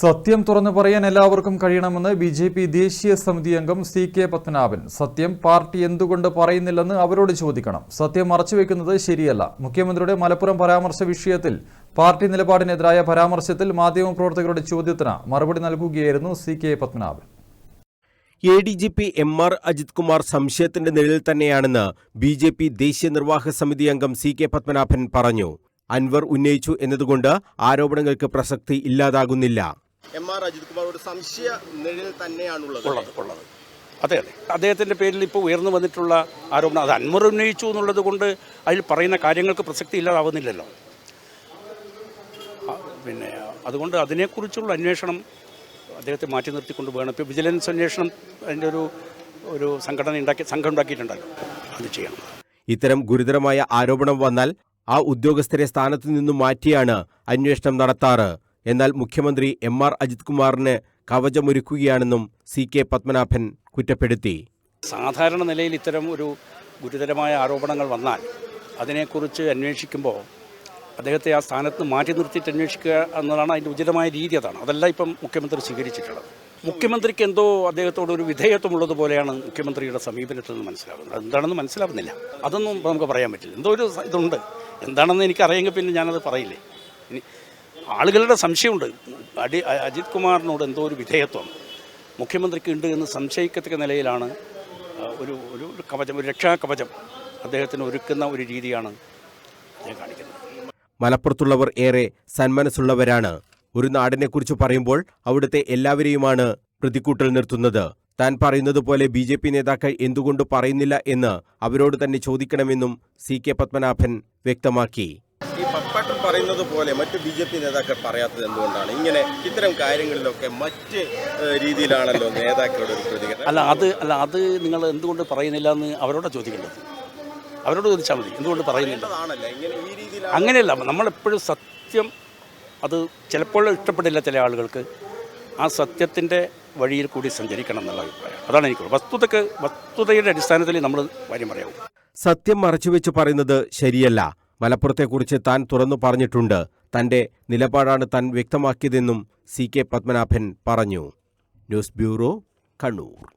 സത്യം തുറന്നു പറയാൻ എല്ലാവർക്കും കഴിയണമെന്ന് ബി ജെ പി ദേശീയ സമിതി അംഗം സി കെ പത്മനാഭൻ. സത്യം പാർട്ടി എന്തുകൊണ്ട് പറയുന്നില്ലെന്ന് അവരോട് ചോദിക്കണം. സത്യം മറച്ചുവെക്കുന്നത് ശരിയല്ല. മുഖ്യമന്ത്രിയുടെ മലപ്പുറം പരാമർശ വിഷയത്തിൽ പാർട്ടി നിലപാടിനെതിരായ പരാമർശത്തിൽ മാധ്യമപ്രവർത്തകരുടെ ചോദ്യത്തിന് മറുപടി നൽകുകയായിരുന്നു C K Padmanabhan. A D G P M R Ajith Kumar സംശയത്തിന്റെ നിഴലിൽ തന്നെയാണെന്ന് ബി ജെ പി ദേശീയ നിർവാഹക സമിതി അംഗം സി കെ പത്മനാഭൻ പറഞ്ഞു. അൻവർ ഉന്നയിച്ചു എന്നതുകൊണ്ട് ആരോപണങ്ങൾക്ക് പ്രസക്തി ഇല്ലാതാകുന്നില്ല. എം ആർ അജിത് കുമാർ ഒരു സംശയ നിഴൽ തന്നെയാണുള്ളത്. ഉള്ളത് ഉള്ളത്. അതെ അതെ. അദ്ദേഹത്തിന്റെ പേരിൽ ഇപ്പോൾ ഉയർന്നു വന്നിട്ടുള്ള ആരോപണം അത് അൻവർ ഉന്നയിച്ചു എന്നുള്ളത് കൊണ്ട് അതിൽ പറയുന്ന കാര്യങ്ങൾക്ക് പ്രസക്തി ഇല്ലാതാവുന്നില്ലല്ലോ. പിന്നെ അതുകൊണ്ട് അതിനെക്കുറിച്ചുള്ള അന്വേഷണം അദ്ദേഹത്തെ മാറ്റി നിർത്തിക്കൊണ്ട് വേണം. ഇപ്പോൾ വിജിലൻസ് അന്വേഷണം അതിന്റെ ഒരു ഒരു സംഘടന ഉണ്ടാക്കി സംഘം ഉണ്ടാക്കിയിട്ടുണ്ടല്ലോ. അത് ചെയ്യണം. ഇത്തരം ഗുരുതരമായ ആരോപണം വന്നാൽ ആ ഉദ്യോഗസ്ഥരെ സ്ഥാനത്തു നിന്നും മാറ്റിയാണ് അന്വേഷണം നടത്താറ്. എന്നാൽ മുഖ്യമന്ത്രി എം ആർ അജിത് കുമാറിന് കവചമൊരുക്കുകയാണെന്നും സി കെ പത്മനാഭൻ കുറ്റപ്പെടുത്തി. സാധാരണ നിലയിൽ ഇത്തരം ഒരു ഗുരുതരമായ ആരോപണങ്ങൾ വന്നാൽ അതിനെക്കുറിച്ച് അന്വേഷിക്കുമ്പോൾ അദ്ദേഹത്തെ ആ സ്ഥാനത്ത് മാറ്റി നിർത്തിയിട്ട് അന്വേഷിക്കുക എന്നതാണ് അതിന്റെ ഉചിതമായ രീതി അതാണ്. അതല്ല ഇപ്പം മുഖ്യമന്ത്രി സ്വീകരിച്ചിട്ടുള്ളത്. മുഖ്യമന്ത്രിക്ക് എന്തോ അദ്ദേഹത്തോട് ഒരു വിധേയത്വമുള്ളത് പോലെയാണ് മുഖ്യമന്ത്രിയുടെ സമീപനത്തിൽ നിന്ന് മനസ്സിലാകുന്നത് എന്താണെന്ന് മനസ്സിലാവുന്നില്ല. അതൊന്നും നമുക്ക് പറയാൻ പറ്റില്ല. എന്തോ ഒരു ഇതുണ്ട്. എന്താണെന്ന് എനിക്കറിയെങ്കിൽ പിന്നെ ഞാനത് പറയില്ലേ? ഇനി ആളുകളുടെ സംശയമുണ്ട്. അടി അജിത് കുമാറിനോട് എന്തോ ഒരു വിധേയത്വം. മുഖ്യമന്ത്രിക്ക് ഉണ്ട് എന്ന് സംശയിക്കത്തക്ക നിലയിലാണ് ഒരു ഒരു കവചം ഒരു രക്ഷാകവചം അദ്ദേഹത്തിന് ഒരുക്കുന്ന ഒരു രീതിയാണ് ഞാൻ കാണിക്കുന്നത്. മലപ്പുറത്തുള്ളവർ ഏറെ സന്മനസ്സുള്ളവരാണ്. ഒരു നാടിനെക്കുറിച്ച് പറയുമ്പോൾ അവിടുത്തെ എല്ലാവരെയുമാണ് പ്രതിക്കൂട്ടിൽ നിർത്തുന്നത്. താൻ പറയുന്നത് പോലെ ബി ജെ പി നേതാക്കൾ എന്തുകൊണ്ട് പറയുന്നില്ല എന്ന് അവരോട് തന്നെ ചോദിക്കണമെന്നും സി കെ പത്മനാഭൻ വ്യക്തമാക്കി. ഈ പപ്പാട്ടൻ പറയുന്നത് പോലെ മറ്റ് ബി ജെ പി നേതാക്കൾ പറയാത്തത് എന്തുകൊണ്ടാണ്? ഇങ്ങനെ ഇത്തരം കാര്യങ്ങളിലൊക്കെ മറ്റ് രീതിയിലാണല്ലോ നേതാക്കളുടെ ഒരു പ്രതികരണം? അല്ല അത് അല്ല അത് നിങ്ങൾ എന്തുകൊണ്ട് പറയുന്നില്ല എന്ന് അവരോട് ചോദിക്കേണ്ടത്? അവരോട് ചോദിച്ചാൽ മതി എന്തുകൊണ്ട് പറയുന്നില്ല? അങ്ങനെയല്ല നമ്മളെപ്പോഴും സത്യം അത് ചിലപ്പോൾ ഇഷ്ടപ്പെടില്ല ചില ആളുകൾക്ക്. ആ സത്യത്തിന്റെ വഴിയിൽ കൂടി സഞ്ചരിക്കണം എന്നുള്ള അഭിപ്രായം. അതാണ് എനിക്ക് വസ്തുതക്ക് വസ്തുതയുടെ അടിസ്ഥാനത്തിൽ നമ്മൾ കാര്യം പറയാവും. സത്യം മറച്ചുവെച്ച് പറയുന്നത് ശരിയല്ല. മലപ്പുറത്തെക്കുറിച്ച് താൻ തുറന്നു പറഞ്ഞിട്ടുണ്ട്. തന്റെ നിലപാടാണ് താൻ വ്യക്തമാക്കിയതെന്നും സി കെ പത്മനാഭൻ പറഞ്ഞു. News bureau Kannur.